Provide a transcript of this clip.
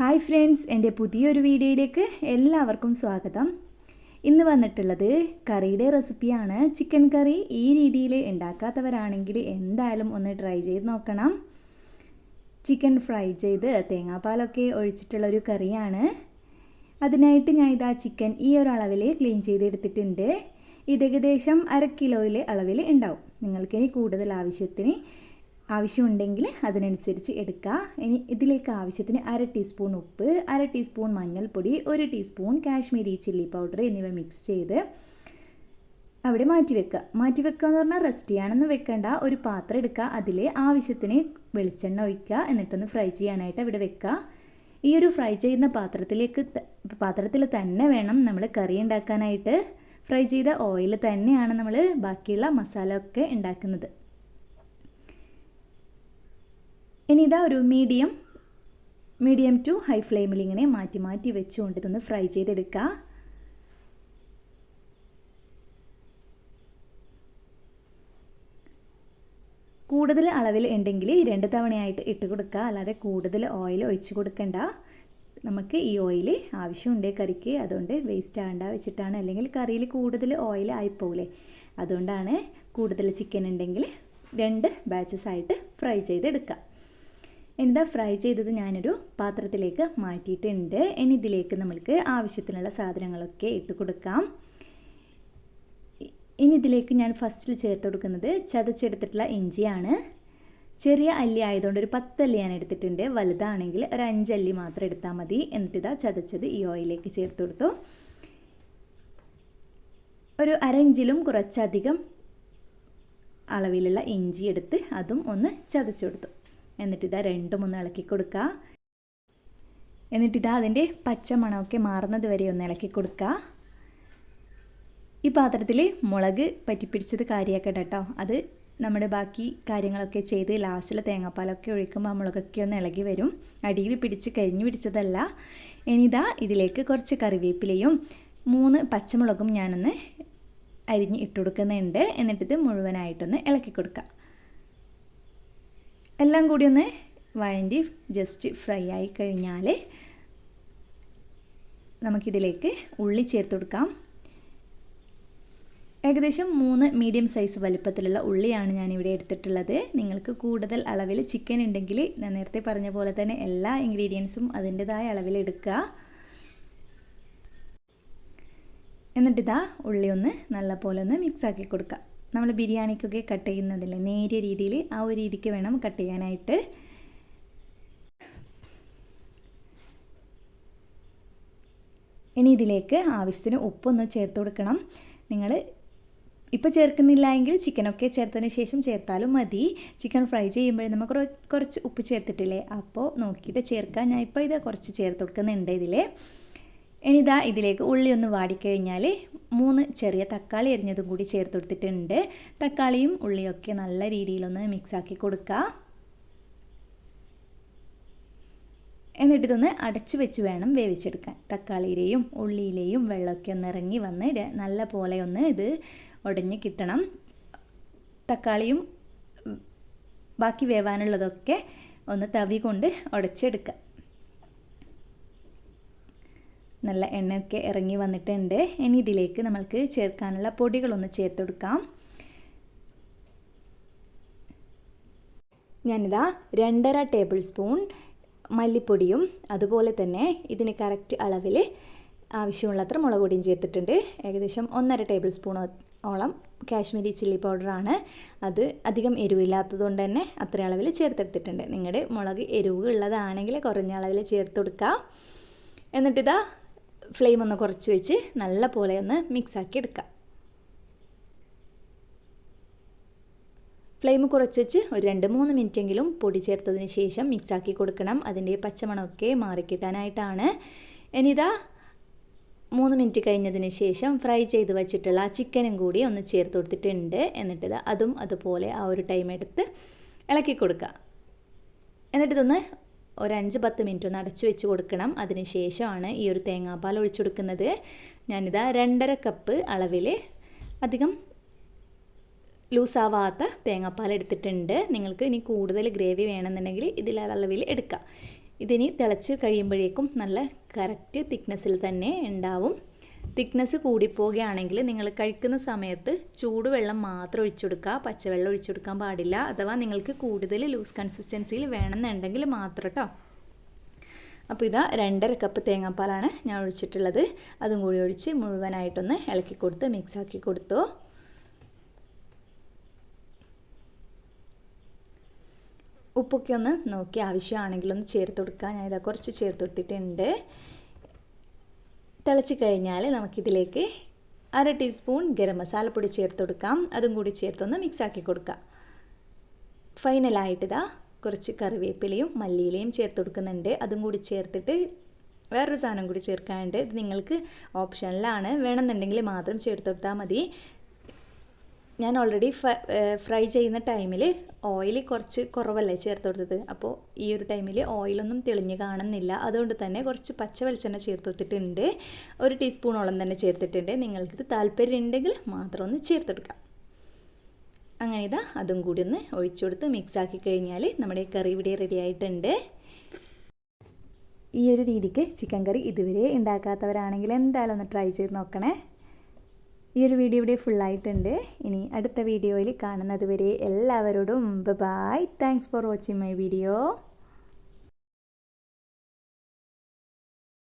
Hi friends എന്റെ പുതിയൊരു വീഡിയോയിലേക്ക് എല്ലാവർക്കും സ്വാഗതം. ഇന്ന് വന്നിട്ടുള്ളത് കറിയുടെ റെസിപ്പിയാണ്. ചിക്കൻ കറി ഈ രീതിയിൽ ഉണ്ടാക്കാത്തവരാണെങ്കിൽ എന്തായാലും ഒന്ന് ട്രൈ ചെയ്ത് നോക്കണം. ചിക്കൻ ഫ്രൈ ചെയ്ത് തേങ്ങാപ്പാലൊക്കെ ഒഴിച്ചിട്ടുള്ള ഒരു കറിയാണ്. അതിനായിട്ട് ഞാൻ ഇതാ ചിക്കൻ ഈ ഒരു അളവിൽ ക്ലീൻ ചെയ്തെടുത്തിട്ടുണ്ട് ഇത് ഏകദേശം അര കിലോയിലെ അളവിൽ ഉണ്ടാവും. നിങ്ങൾക്കിനി കൂടുതൽ ആവശ്യത്തിന് ആവശ്യമുണ്ടെങ്കിൽ അതിനനുസരിച്ച് എടുക്കുക. ഇനി ഇതിലേക്ക് ആവശ്യത്തിന് അര ടീസ്പൂൺ ഉപ്പ് അര ടീസ്പൂൺ മഞ്ഞൾപ്പൊടി ഒരു ടീസ്പൂൺ കാശ്മീരി ചില്ലി പൗഡർ എന്നിവ മിക്സ് ചെയ്ത് അവിടെ മാറ്റി വെക്കുക. മാറ്റി വെക്കുക എന്ന് പറഞ്ഞാൽ റെസ്റ്റ് ചെയ്യാനൊന്നും വെക്കേണ്ട. ഒരു പാത്രം എടുക്കുക. അതിൽ ആവശ്യത്തിന് വെളിച്ചെണ്ണ ഒഴിക്കുക. എന്നിട്ടൊന്ന് ഫ്രൈ ചെയ്യാനായിട്ട് അവിടെ വെക്കുക. ഈ ഒരു ഫ്രൈ ചെയ്യുന്ന പാത്രത്തിലേക്ക് പാത്രത്തിൽ തന്നെ വേണം നമ്മൾ കറി ഉണ്ടാക്കാനായിട്ട്. ഫ്രൈ ചെയ്ത ഓയിൽ തന്നെയാണ് നമ്മൾ ബാക്കിയുള്ള മസാല ഒക്കെ ഉണ്ടാക്കുന്നത്. ഇനി ഇതാ ഒരു മീഡിയം മീഡിയം ടു ഹൈ ഫ്ലെയിമിൽ ഇങ്ങനെ മാറ്റി മാറ്റി വെച്ചുകൊണ്ട് ഇതൊന്ന് ഫ്രൈ ചെയ്തെടുക്കുക കൂടുതൽ അളവിൽ ഉണ്ടെങ്കിൽ രണ്ട് തവണയായിട്ട് ഇട്ട് കൊടുക്കുക അല്ലാതെ കൂടുതൽ ഓയിൽ ഒഴിച്ച് കൊടുക്കണ്ട. നമുക്ക് ഈ ഓയിൽ ആവശ്യമുണ്ട് കറിക്ക്. അതുകൊണ്ട് വേസ്റ്റ് ആകണ്ട വെച്ചിട്ടാണ്. അല്ലെങ്കിൽ കറിയിൽ കൂടുതൽ ഓയിൽ ആയിപ്പോകില്ലേ അതുകൊണ്ടാണ് കൂടുതൽ ചിക്കൻ ഉണ്ടെങ്കിൽ രണ്ട് ബാച്ചസ് ആയിട്ട് ഫ്രൈ ചെയ്തെടുക്കുക എന്താ ഫ്രൈ ചെയ്തത് ഞാനൊരു പാത്രത്തിലേക്ക് മാറ്റിയിട്ടുണ്ട്. ഇനി ഇതിലേക്ക് നമ്മൾക്ക് ആവശ്യത്തിനുള്ള സാധനങ്ങളൊക്കെ ഇട്ട് കൊടുക്കാം. ഇനി ഇതിലേക്ക് ഞാൻ ഫസ്റ്റിൽ ചേർത്ത് കൊടുക്കുന്നത് ചതച്ചെടുത്തിട്ടുള്ള ഇഞ്ചിയാണ്. ചെറിയ അല്ലി ആയതുകൊണ്ട് ഒരു പത്തല്ലി ഞാൻ എടുത്തിട്ടുണ്ട്. വലുതാണെങ്കിൽ ഒരു അഞ്ചല്ലി മാത്രം എടുത്താൽ മതി. എന്നിട്ട് ഇതാ ചതച്ചത് ഈ ഓയിലേക്ക് ചേർത്ത് കൊടുത്തു. ഒരു അരഞ്ചിലും കുറച്ചധികം അളവിലുള്ള ഇഞ്ചി എടുത്ത് അതും ഒന്ന് ചതച്ചു കൊടുത്തു. എന്നിട്ട് ഇതാ രണ്ടും ഒന്ന് ഇളക്കി കൊടുക്കുക എന്നിട്ട് ഇതാ അതിന്റെ പച്ച മണമൊക്കെ മാറുന്നത് വരെ ഒന്ന് ഇളക്കി കൊടുക്കുക ഈ പാത്രത്തിൽ മുളക് പറ്റിപ്പിടിച്ചത് കാര്യമാക്കട്ടെ കേട്ടോ അത് നമ്മുടെ ബാക്കി കാര്യങ്ങളൊക്കെ ചെയ്ത് ലാസ്റ്റിൽ തേങ്ങാപ്പാലൊക്കെ ഒഴിക്കുമ്പോൾ മുളകൊക്കെ ഒന്ന് ഇളകി വരും. അടിയിൽ പിടിച്ച് കരിഞ്ഞു പിടിച്ചതല്ല. ഇനിതാ ഇതിലേക്ക് കുറച്ച് കറിവേപ്പിലയും മൂന്ന് പച്ചമുളകും ഞാനൊന്ന് അരിഞ്ഞ് ഇട്ട് കൊടുക്കുന്നുണ്ട്. എന്നിട്ടിത് മുഴുവനായിട്ടൊന്ന് ഇളക്കി കൊടുക്കുക എല്ലാം കൂടി ഒന്ന് വഴണ്ടി ജസ്റ്റ് ഫ്രൈ ആയി കഴിഞ്ഞാൽ നമുക്കിതിലേക്ക് ഉള്ളി ചേർത്ത് കൊടുക്കാം. ഏകദേശം മൂന്ന് മീഡിയം സൈസ് വലുപ്പത്തിലുള്ള ഉള്ളിയാണ് ഞാനിവിടെ എടുത്തിട്ടുള്ളത്. നിങ്ങൾക്ക് കൂടുതൽ അളവിൽ ചിക്കൻ ഉണ്ടെങ്കിൽ ഞാൻ നേരത്തെ പറഞ്ഞ പോലെ തന്നെ എല്ലാ ഇൻഗ്രീഡിയൻസും അതിന്റെതായ അളവിൽ എടുക്കുക. എന്നിട്ടിതാ ഉള്ളി ഒന്ന് നല്ല പോലെ ഒന്ന് മിക്സ് ആക്കി കൊടുക്കുക. നമ്മൾ ബിരിയാണിക്കൊക്കെ കട്ട് ചെയ്യുന്നതല്ലേ? നേരിയ രീതിയിൽ ആ ഒരു രീതിക്ക് വേണം കട്ട് ചെയ്യാനായിട്ട്. ഇനി ഇതിലേക്ക് ആവശ്യത്തിന് ഉപ്പൊന്ന് ചേർത്ത് കൊടുക്കണം. നിങ്ങൾ ഇപ്പോൾ ചേർക്കുന്നില്ല എങ്കിൽ ചിക്കനൊക്കെ ചേർത്തതിന് ശേഷം ചേർത്താലും മതി. ചിക്കൻ ഫ്രൈ ചെയ്യുമ്പോൾ നമുക്ക് കുറച്ച് ഉപ്പ് ചേർത്തിട്ടില്ലേ? അപ്പോൾ നോക്കിയിട്ട് ചേർക്കാം. ഞാൻ ഇപ്പോൾ ഇത് കുറച്ച് ചേർത്ത് കൊടുക്കുന്നുണ്ട് ഇതിൽ ഇനിതാ ഇതിലേക്ക് ഉള്ളി ഒന്ന് വാടിക്കഴിഞ്ഞാൽ മൂന്ന് ചെറിയ തക്കാളി അരിഞ്ഞതും കൂടി ചേർത്ത് കൊടുത്തിട്ടുണ്ട്. തക്കാളിയും ഉള്ളിയൊക്കെ നല്ല രീതിയിലൊന്ന് മിക്സാക്കി കൊടുക്കുക എന്നിട്ട് ഇതൊന്ന് അടച്ചു വെച്ച് വേണം വേവിച്ചെടുക്കാൻ. തക്കാളിയിലെയും ഉള്ളിയിലെയും വെള്ളമൊക്കെ ഒന്ന് ഇറങ്ങി വന്ന് നല്ല പോലെ ഒന്ന് ഇത് ഉടഞ്ഞ് കിട്ടണം. തക്കാളിയും ബാക്കി വേവാനുള്ളതൊക്കെ ഒന്ന് തവി കൊണ്ട് ഉടച്ചെടുക്കുക നല്ല എണ്ണയൊക്കെ ഇറങ്ങി വന്നിട്ടുണ്ട്. ഇനി ഇതിലേക്ക് നമ്മൾക്ക് ചേർക്കാനുള്ള പൊടികളൊന്ന് ചേർത്ത് കൊടുക്കാം ഞാനിതാ രണ്ടര ടേബിൾ സ്പൂൺ മല്ലിപ്പൊടിയും അതുപോലെ തന്നെ ഇതിന് കറക്റ്റ് അളവിൽ ആവശ്യമുള്ളത്ര മുളക് പൊടിയും ചേർത്തിട്ടുണ്ട്. ഏകദേശം ഒന്നര ടേബിൾ സ്പൂൺ ഓളം കാശ്മീരി ചില്ലി പൗഡറാണ്. അത് അധികം എരിവില്ലാത്തതുകൊണ്ട് തന്നെ അത്ര അളവിൽ ചേർത്തെടുത്തിട്ടുണ്ട്. നിങ്ങളുടെ മുളക് എരിവ് ഉള്ളതാണെങ്കിൽ കുറഞ്ഞ അളവിൽ ചേർത്ത് കൊടുക്കുക എന്നിട്ടിതാ ഫ്ലെയിം ഒന്ന് കുറച്ച് വെച്ച് നല്ല പോലെ ഒന്ന് മിക്സാക്കി എടുക്കുക ഫ്ലെയിം കുറച്ച് വെച്ച് ഒരു രണ്ട് മൂന്ന് മിനിറ്റെങ്കിലും പൊടി ചേർത്തതിന് ശേഷം മിക്സാക്കി കൊടുക്കണം. അതിന്റെ പച്ചമണമൊക്കെ മാറിക്കിട്ടാനായിട്ടാണ് ഇനിതാ മൂന്ന് മിനിറ്റ് കഴിഞ്ഞതിന് ശേഷം ഫ്രൈ ചെയ്ത് വെച്ചിട്ടുള്ള ചിക്കനും കൂടി ഒന്ന് ചേർത്ത് കൊടുത്തിട്ടുണ്ട്. എന്നിട്ട് അതും അതുപോലെ ആ ഒരു ടൈം എടുത്ത് ഇളക്കി കൊടുക്കുക എന്നിട്ടിതൊന്ന് ഒരു അഞ്ച് പത്ത് മിനിറ്റ് ഒന്ന് അടച്ചു വെച്ച് കൊടുക്കണം. അതിന് ശേഷമാണ് ഈ ഒരു തേങ്ങാപ്പാൽ ഒഴിച്ചു കൊടുക്കുന്നത്. ഞാനിതാ രണ്ടര കപ്പ് അളവിൽ അധികം ലൂസാവാത്ത തേങ്ങാപ്പാൽ എടുത്തിട്ടുണ്ട്. നിങ്ങൾക്ക് ഇനി കൂടുതൽ ഗ്രേവി വേണമെന്നുണ്ടെങ്കിൽ ഇതിൽ അളവിൽ എടുക്കാം. ഇതിനി തിളച്ച് കഴിയുമ്പോഴേക്കും നല്ല കറക്റ്റ് തിക്നെസ്സിൽ തന്നെ ഉണ്ടാവും. തിക്നെസ് കൂടിപ്പോവുകയാണെങ്കിൽ നിങ്ങൾ കഴിക്കുന്ന സമയത്ത് ചൂടുവെള്ളം മാത്രം ഒഴിച്ചെടുക്കുക പച്ചവെള്ളം ഒഴിച്ചെടുക്കാൻ പാടില്ല. അഥവാ നിങ്ങൾക്ക് കൂടുതൽ ലൂസ് കൺസിസ്റ്റൻസിയിൽ വേണമെന്നുണ്ടെങ്കിൽ മാത്രം കേട്ടോ അപ്പോൾ ഇതാ രണ്ടര കപ്പ് തേങ്ങാപ്പാലാണ് ഞാൻ ഒഴിച്ചിട്ടുള്ളത്. അതും കൂടി ഒഴിച്ച് മുഴുവനായിട്ടൊന്ന് ഇളക്കി കൊടുത്ത് മിക്സാക്കി കൊടുത്തു. ഉപ്പൊക്കെ ഒന്ന് നോക്കി ആവശ്യമാണെങ്കിലൊന്ന് ചേർത്ത് കൊടുക്കുക. ഞാൻ ഇതാ കുറച്ച് ചേർത്ത് കൊടുത്തിട്ടുണ്ട്. തിളച്ച് കഴിഞ്ഞാൽ നമുക്കിതിലേക്ക് അര ടീസ്പൂൺ ഗരം മസാലപ്പൊടി ചേർത്ത് കൊടുക്കാം. അതും കൂടി ചേർത്തൊന്ന് മിക്സാക്കി കൊടുക്കാം. ഫൈനലായിട്ട് ഇതാ കുറച്ച് കറിവേപ്പിലയും മല്ലിയിലയും ചേർത്ത് കൊടുക്കുന്നുണ്ട്. അതും കൂടി ചേർത്തിട്ട് വേറൊരു സാധനം കൂടി ചേർക്കാനുണ്ട്. ഇത് നിങ്ങൾക്ക് ഓപ്ഷനിലാണ് വേണമെന്നുണ്ടെങ്കിൽ മാത്രം ചേർത്ത് കൊടുത്താൽ മതി. ഞാൻ ഓൾറെഡി ഫ്രൈ ചെയ്യുന്ന ടൈമിൽ ഓയിൽ കുറച്ച് കുറവല്ലേ ചേർത്ത് കൊടുത്തത്? അപ്പോൾ ഈ ഒരു ടൈമിൽ ഓയിലൊന്നും തെളിഞ്ഞ് കാണുന്നില്ല. അതുകൊണ്ട് തന്നെ കുറച്ച് പച്ച വെളിച്ചെണ്ണ ചേർത്ത് കൊടുത്തിട്ടുണ്ട്. ഒരു ടീസ്പൂണോളം തന്നെ ചേർത്തിട്ടുണ്ട്. നിങ്ങൾക്കിത് താല്പര്യം ഉണ്ടെങ്കിൽ മാത്രം ഒന്ന് ചേർത്തെടുക്കാം. അങ്ങനെ ഇതാ അതും കൂടി ഒന്ന് ഒഴിച്ചു കൊടുത്ത് മിക്സ് ആക്കി കഴിഞ്ഞാൽ നമ്മുടെ കറി ഇവിടെ റെഡി ആയിട്ടുണ്ട്. ഈ ഒരു രീതിക്ക് ചിക്കൻ കറി ഇതുവരെ ഉണ്ടാക്കാത്തവരാണെങ്കിൽ എന്തായാലും ഒന്ന് ട്രൈ ചെയ്ത് നോക്കണേ. ഈ ഒരു വീഡിയോ ഇവിടെ ഫുള്ളായിട്ടുണ്ട് ഇനി അടുത്ത വീഡിയോയിൽ കാണുന്നത് വരെ എല്ലാവരോടും bye thanks for watching my video